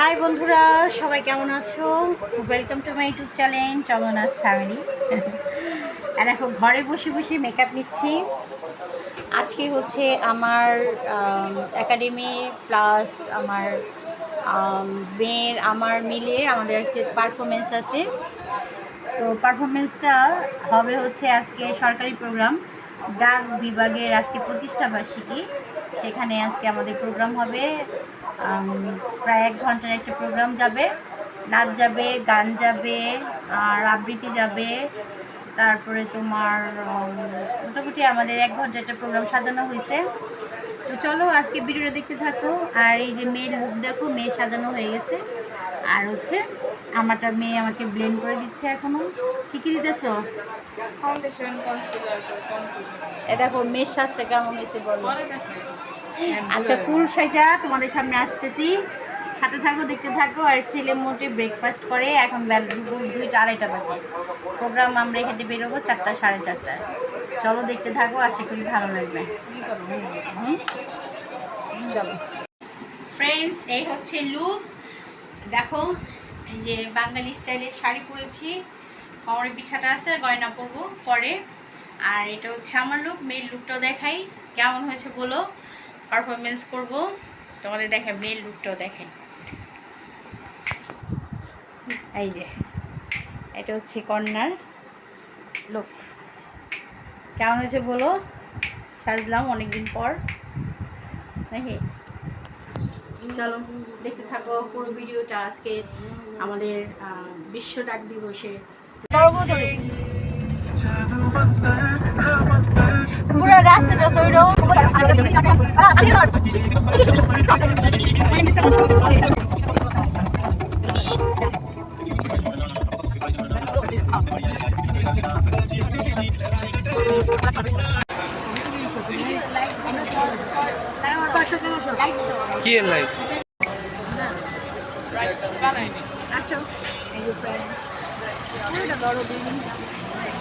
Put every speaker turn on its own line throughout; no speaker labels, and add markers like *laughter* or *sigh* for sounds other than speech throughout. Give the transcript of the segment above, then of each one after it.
High বন্ধুরা, সবাই কেমন আছো? Welcome to my YouTube channel Chandana's family আর এখন ঘরে বসে বসে মেকআপ নিচ্ছি। আজকে হচ্ছে আমার একাডেমি প্লাস আমার মেয়ের, আমার মিলে আমাদের একটা পারফরমেন্স আছে। তো পারফরমেন্সটা হবে হচ্ছে আজকে সরকারি প্রোগ্রাম ডাক বিভাগের আজকে প্রতিষ্ঠাবার্ষিকী সেখানে আজকে আমাদের প্রোগ্রাম হবে। প্রায় এক ঘণ্টার একটা প্রোগ্রাম যাবে। নাচ যাবে গান যাবে আর আবৃত্তি যাবে। তারপরে তোমার মোটামুটি আমাদের এক ঘণ্টা একটা প্রোগ্রাম সাজানো হয়েছে। তো চলো আজকে ভিডিওটা দেখতে থাকো। আর এই যে মেয়ের লুক দেখো মেয়ে সাজানো হয়ে গেছে। আর হচ্ছে আমারটা মেয়ে আমাকে ব্লেন্ড করে দিচ্ছে এখনও। কি কি দিতেছো?
ফাউন্ডেশন কনসিলার
এ দেখো মেয়ের সাজটা কেমন হয়েছে বলো। আচ্ছা ফুল সাজা তোমাদের সামনে আসতেছি। সাথে থাকো, দেখতে থাকো, আর ছেলে মোটে ব্রেকফাস্ট করে। এখন বেলা দুপুর দুইটা, আড়াইটা বাজে। প্রোগ্রাম আমরা এখানে বেরোবো চারটা, সাড়ে চারটায়। চলো, দেখতে থাকো, আশা করি ভালো লাগবে? চলো। ফ্রেন্ডস এই হচ্ছে লুক দেখো, এই যে বাঙালি স্টাইলের শাড়ি পরেছি। কোমরে পিছাটা আছে, গয়না পরবো পরে। আর এটা হচ্ছে আমার লুক মেয়ের লুকটাও দেখাই। কেমন হয়েছে বলো? পারফরমেন্স করব। তোমাদের দেখাই মেয়ের লুকটাও দেখাই এই যে, এটা হচ্ছে কন্যার লুক কেমন হয়েছে বলো? সাজলাম অনেকদিন পর। নাকি? চলো, দেখতে থাকো পুরো ভিডিওটা আজকে আমাদের বিশ্ব ডাক দিবসে পুরো রাস্তাটা তৈরি
কি লাইট
আসো এই যে friend। পুরোটা বড় building।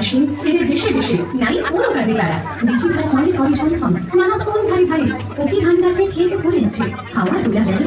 আসেন ফিরে
দেশে দেশে নাই কোনো কাজে তারা। দেখি ভাই চলে করে ঘন নানা কোন ধারে ধারে, কচি ধান গাছে খেতে পড়ে আছে, হাওয়া তোলা গেল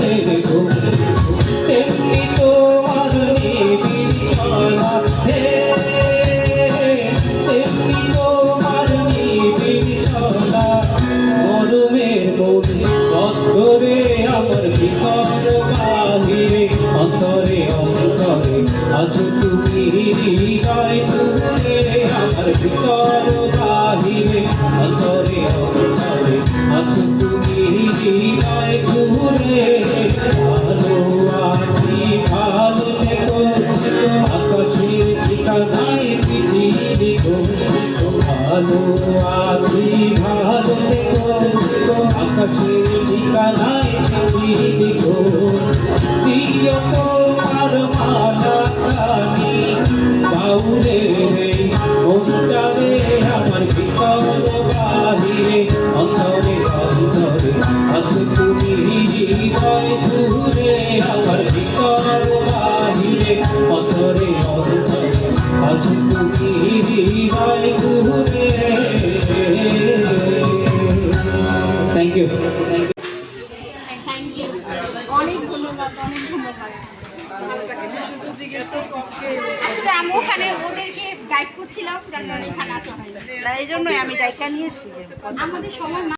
तेरे চিঠি লিখো দিও
এই জন্যই আমি ডাইকা নিয়ে এসেছি
আমাদের সময়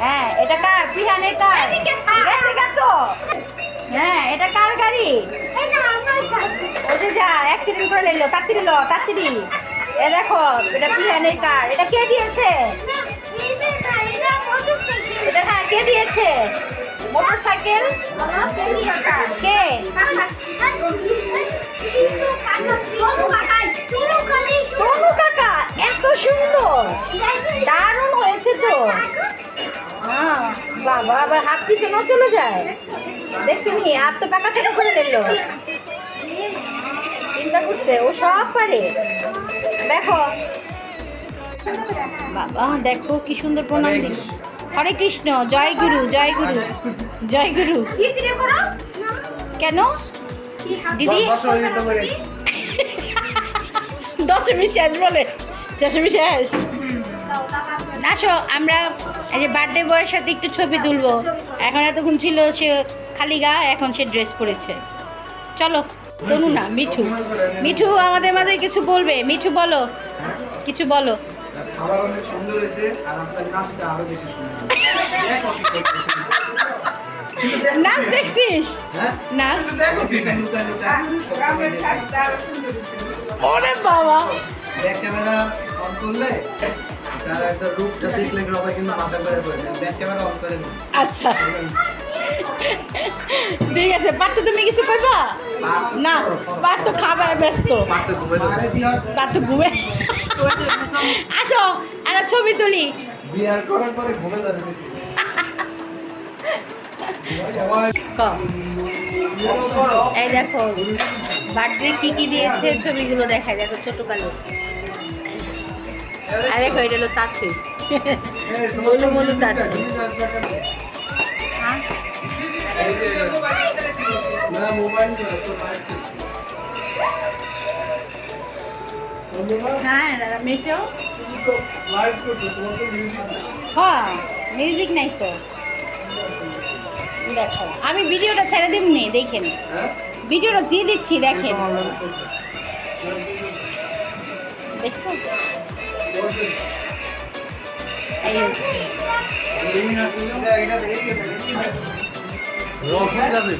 হ্যাঁ এটা কার? বিহানের কার? গেছে তো? হ্যাঁ এটা কার গাড়ি? ওই যে যা অ্যাক্সিডেন্ট করে নিল তাড়াতাড়ি লো তাড়াতাড়ি এ দেখো এটা বিহানের কার? এটা কে দিয়েছে? এটা হ্যাঁ কে দিয়েছে? মোটর সাইকেল কে তনু কাকা এত সুন্দর। দারুণ হয়েছে তো। হ্যাঁ বাবা আবার হাত পিছনেও চলে যায়। দেখছিনি হাত তো পাকা চাকা করে নিল চিন্তা করছে ও সব পারে। দেখো। বাবা দেখো কি সুন্দর প্রণাম দিল। হরে কৃষ্ণ জয় গুরু জয় গুরু জয় গুরু। কেন? দিদি? দশমী *laughs* শেষ বলে। দশমী শেষ আসো আমরা এই যে বার্থডে বয়ের সাথে একটু ছবি তুলবো। এখন এতক্ষণ ছিল সে খালি গা এখন সে ড্রেস পরেছে। চলো তনু না মিঠু। মিঠু আমাদের মাঝে কিছু বলবে? মিঠু বলো কিছু বলো। নাচ দেখছিস?
হ্যাঁ?
নাচ ওরে বাবা।
ব্যাক ক্যামেরা অন করলে তার একটা রূপটা দেখলে সবাই কিন্তু মাথা করে ব্যাক ক্যামেরা অন করে
আচ্ছা। ঠিক আছে পার্থ তুমি কিছু কইবা না পার্থ খাবার ব্যস্ত। পার্থ ঘুমে আসো একটা ছবি তুলি।
বিয়ার করার পরে ঘুমে দাঁড়িয়েছি। *laughs*
এই দেখো বার্থডে কি কি দিয়েছে? ছবিগুলো দেখায় দেখো ছোট কালো। আর দেখো এটা হলো তাঁতি বলু বলু তাঁতি হ্যাঁ?
না মোবাইল
হ্যাঁ দাদা মেশো। হ্যাঁ মিউজিক নাই তো। দেখো আমি ভিডিওটা ছেড়ে দিমনি দেখেন
হ্যাঁ?
ভিডিওটা দিয়ে দিচ্ছি দেখেন দেখছ?
এই হচ্ছে।
যাবে।